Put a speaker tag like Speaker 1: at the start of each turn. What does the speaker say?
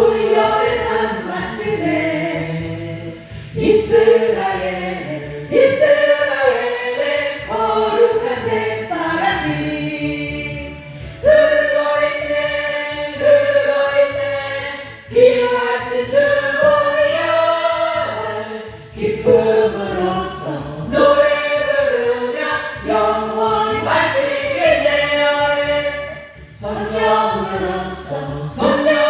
Speaker 1: 올여름 장마시네. 이스라엘 이스라엘의 거룩한 제사같이 흘러있네 흘러있네. 귀하신 주 모양 기쁨으로써 노래 부르며 영원히 마시겠네요. 성령으로써 성령